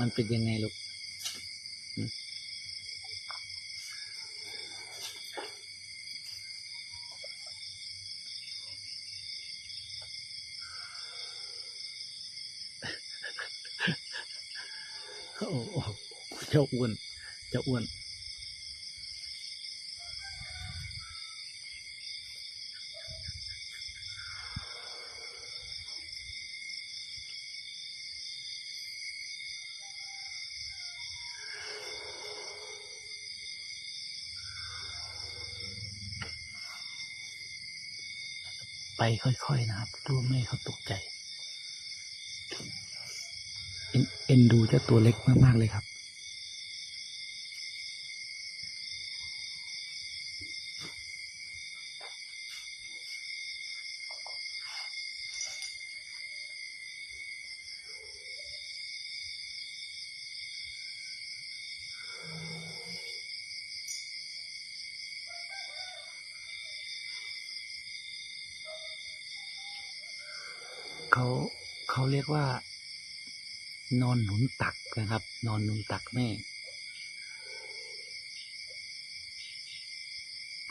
มันเป็นยังไงลูกหืมโอ้โหเจ้าอ้วน เจ้าอ้วน ไปค่อยๆนะครับกลัวแม่เขาตกใจเอ็นเอ็นดูเจ้าตัวเล็กมากๆเลยครับ เขา เขาเรียกว่า นอนหนุนตักนะครับ นอนหนุนตักแม่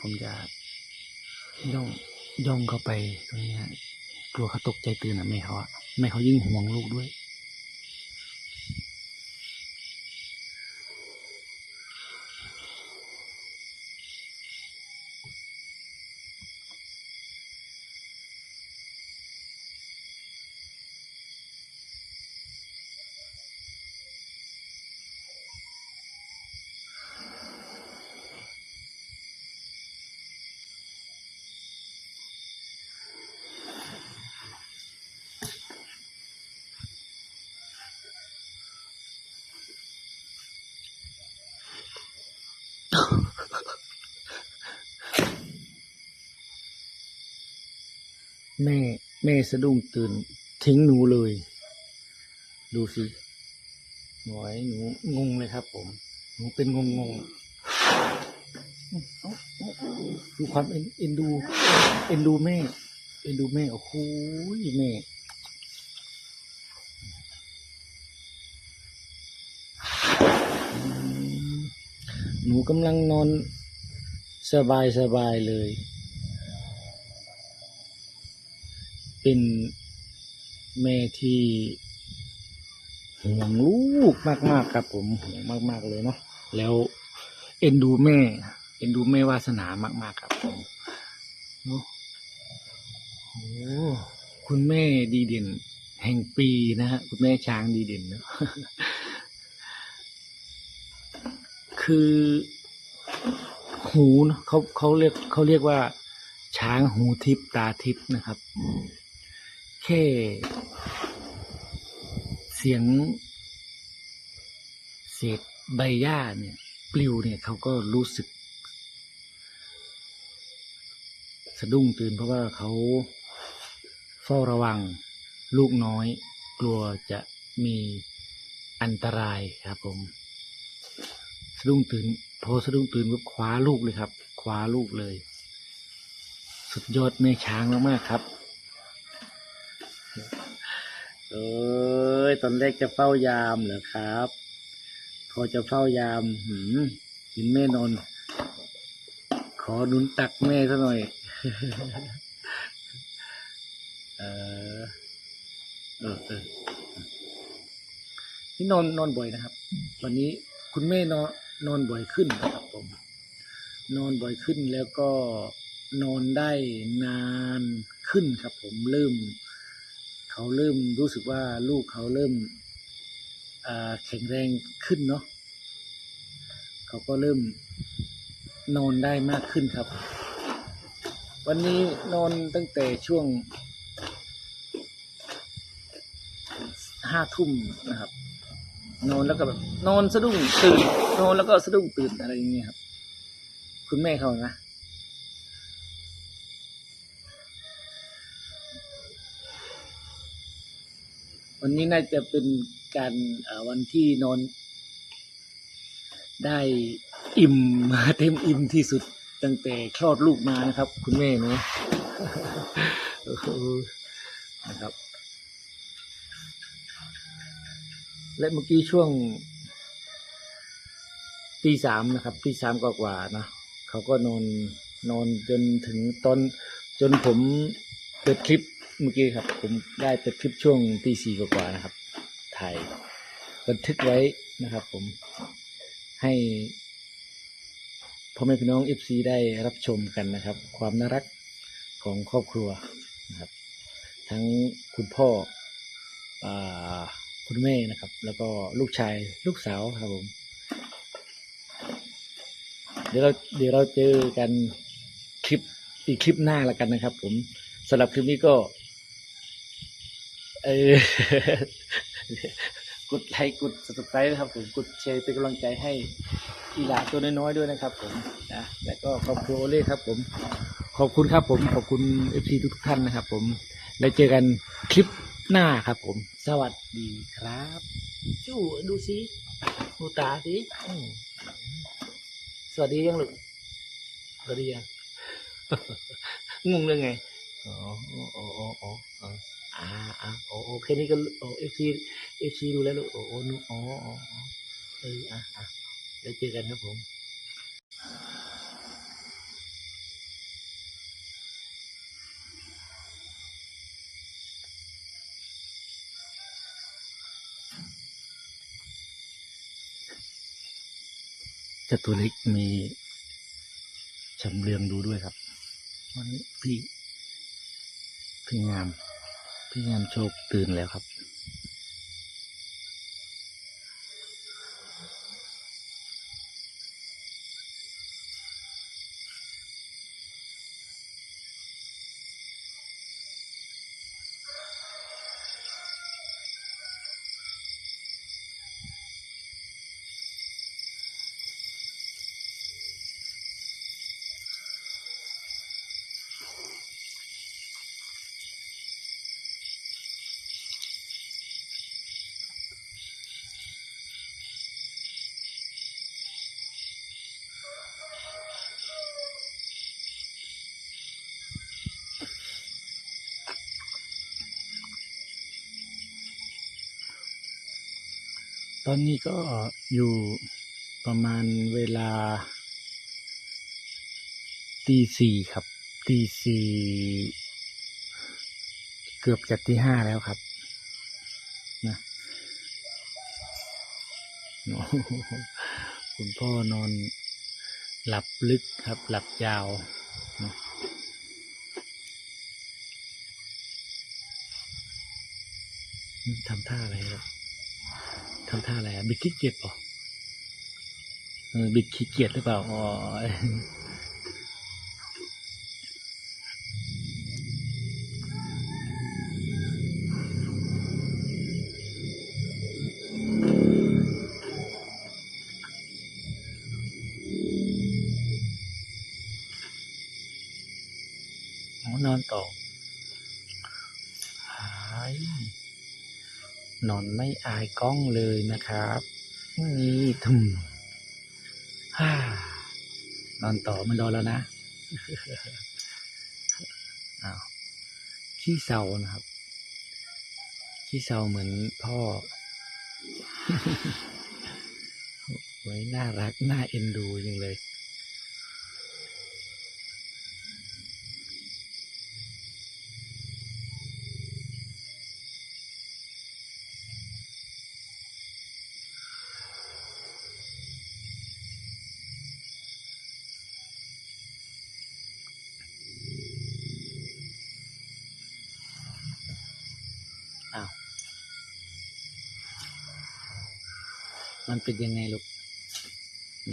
ผมจะย่องย่องเข้าไปตรงนี้ฮะกลัวเขาตกใจตื่นอะแม่เขาอะแม่เขายิ่งห่วงลูกด้วย แม่แม่สะดุ้งตื่น ทิ้งหนูเลย ดูสิหน่อยหนูงงเลยครับ ผม หนูเป็นงงงๆเอ้าเอ้าดูความเอ็นเอ็นดู เอ็นดูแม่ เอ็นดูแม่โอ้โหแม่หนูกำลังนอนสบายสบายเลย เป็นแม่ที่ห่วงลูกมากๆครับ ผมห่วงมากๆเลยเนาะแล้วเอ็นดูแม่ เอ็นดูแม่วาสนามาก ๆ ครับผมเนาะโอ้คุณแม่ดีเด่น แห่งปีนะฮะคุณแม่ช้างดีเด่นเนาะคือหูเนอะเขาเขาเรียกเขาเรียกว่า ช้างหูทิพตาทิพนะครับ ค่ เสียงเศษใบหญ้าเนี่ย ปลิวเนี่ยเขาก็รู้สึก สะดุ้งตื่นเพราะว่าเขาเฝ้าระวังลูกน้อย กลัวจะมีอันตรายครับผม สะดุ้งตื่นพอสะดุ้งตื่นก็คว้าลูกเลยครับ คว้าลูกเลย สุดยอดแม่ช้างมากๆครับ เอ้ยตอนแรกจะเฝ้ายามเหรอครับ พอจะเฝ้ายามหืมเห็นแม่นอน ขอหนุนตักแม่ซะหน่อย เออเออเออนี่นอนนอนบ่อยนะครับ วันนี้คุณแม่นอนนอนบ่อยขึ้นนะครับผม นอนบ่อยขึ้นแล้วก็นอนได้นานขึ้นครับผมเริ่ม เขาเริ่มรู้สึกว่าลูกเขาเริ่มแข็งแรงขึ้นเนาะเขาก็เริ่มนอนได้มากขึ้นครับ วันนี้นอนตั้งแต่ช่วงห้าทุ่มนะครับ นอนแล้วก็แบบนอนสะดุ้งตื่นนอนแล้วก็สะดุ้งตื่นอะไรอย่างเงี้ยครับ คุณแม่เขานะ วันนี้น่าจะเป็นการวันที่นอน ได้อิ่มมาเต็มอิ่มที่สุดตั้งแต่คลอดลูกมานะครับ คุณแม่เนาะนะครับ และเมื่อกี้ช่วงตีสามนะครับตีสามกว่าๆนะเขาก็นอนนอนจนถึงตอนจนผมเปิดคลิป เมื่อกี้ครับ ผมได้เปิดคลิปช่วงตีสี่กว่านะครับ ถ่ายบันทึกไว้นะครับ ผมให้พ่อแม่พี่น้องเอฟซีได้รับชมกันนะครับ ความน่ารักของครอบครัวนะครับ ทั้งคุณพ่ออคุณแม่นะครับ แล้วก็ลูกชายลูกสาวครับผม เดี๋ยวเราเดี๋ยวเราเจอกันคลิปอีกคลิปหน้าละกันนะครับ ผมสำหรับคลิปนี้ก็ เออกดไลค์กด subscribe นะครับผมกดแชร์เป็นกำลังใจให้อีหลาตัวน้อยๆด้วยนะครับผมนะแล้วก็ขอบคุณโอเล่ครับผม ขอบคุณครับผม ขอบคุณเอฟซีทุกๆท่านนะครับ ผมแล้วเจอกันคลิปหน้าครับผม สวัสดีครับจู้ดูสิดูตาสิอืมสวัสดียังลูกสวัสดียังงงเรื่องไงอ๋ออ๋ออ๋ออ๋อ อ๋ออ๋ออ่าอ่าโอโอเคนี่ก็โอเอฟซีเอฟซีดูแล้วลูกโอ้โอ้นูอ๋ออ๋ออ๋อเอออะอะแล้วเจอกันครับผมจตัวเล็กมีชำเลืองดูด้วยครับ วันนี้พี่พี่งาม พี่งามโชคตื่นแล้วครับ อนนี้ก็อยู่ประมาณเวลาตีสี่ครับตีสี่เกือบจะตีห้าแล้วครับนะคุณพ่อนอนหลับลึกครับ หลับยาวนะทำท่าอะไรหรอ ทำท่าอะไรบิดขี้เกียจเปล่าเอบิดขี้เกียจหรือเปล่าอ๋ออ๋อนอนต่อหาย นอนไม่อายกล้องเลยนะครับนี่ทุ่มฮ่านอนต่อไม่รอแล้วนะอ้าวขี้เศร้านะครับ ขี้เศร้าเหมือนพ่อไว้น่ารัก น่าเอ็นดูจังเลย มันเป็นยังไงลูกหึ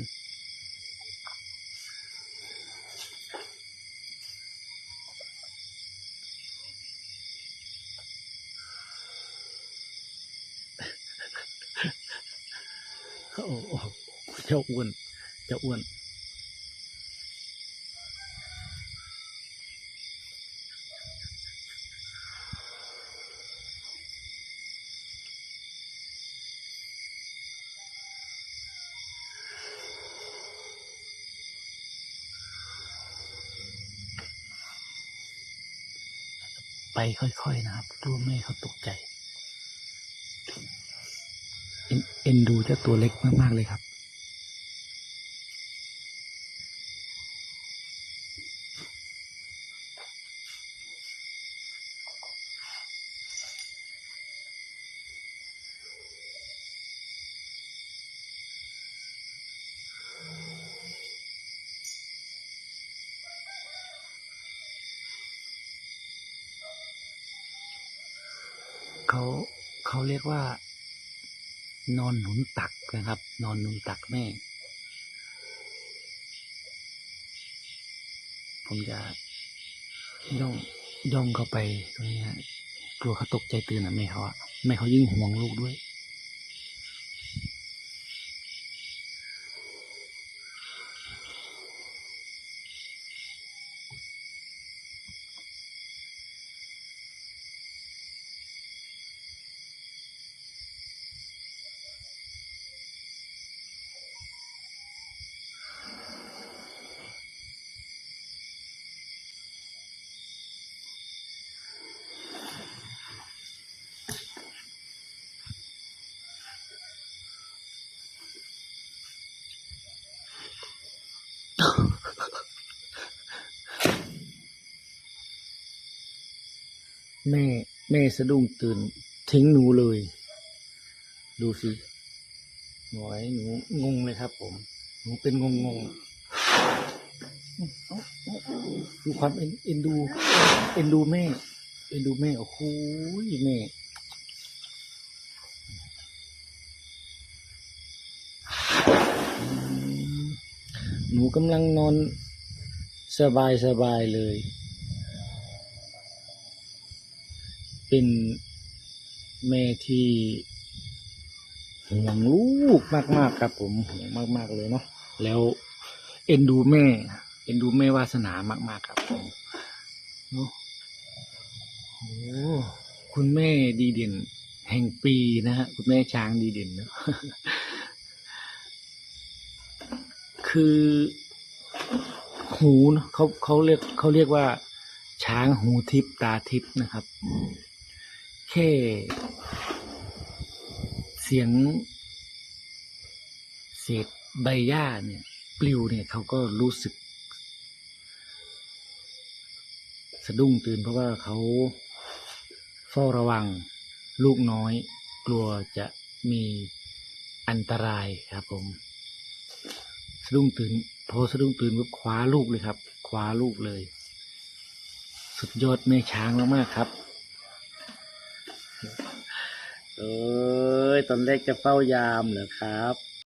โอ้โหเจ้าอ้วนเจ้าอ้วน ไปค่อยๆนะครับกลัวแม่เขาตกใจ เอ็นดูเจ้าตัวเล็กมากๆเลยครับ เขา เขาเรียกว่า นอนหนุนตักนะครับ นอนหนุนตักแม่ ผมจะย่องย่องเข้าไปตรงนี้ฮะกลัวเขาตกใจตื่นอะแม่เขาอะแม่เขายิ่งห่วงลูกด้วย แม่ แม่สะดุ้งตื่น ทิ้งหนูเลย ดูสิหน่อยหนูงงเลยครับ ผม หนูเป็นงงงๆเอ้าเอ้าดูความเอ็นเอ็นดู เอ็นดูแม่ เอ็นดูแม่โอ้โหแม่หนูกำลังนอนสบายสบายเลย เป็นแม่ที่ห่วงลูกมากๆครับ ผมห่วงมากๆเลยเนาะแล้วเอ็นดูแม่ เอ็นดูแม่วาสนามาก ๆ ครับผมเนาะโอ้คุณแม่ดีเด่น แห่งปีนะฮะคุณแม่ช้างดีเด่นเนาะคือหูเนอะเขาเขาเรียกเขาเรียกว่า ช้างหูทิพตาทิพนะครับ ค่ เสียงเศษใบหญ้าเนี่ย ปลิวเนี่ยเขาก็รู้สึก สะดุ้งตื่นเพราะว่าเขาเฝ้าระวังลูกน้อย กลัวจะมีอันตรายครับผม สะดุ้งตื่นพอสะดุ้งตื่นปุ๊บคว้าลูกเลยครับ คว้าลูกเลย สุดยอดแม่ช้างมากๆครับ เอ้ยตอนแรกจะเฝ้ายามเหรอครับ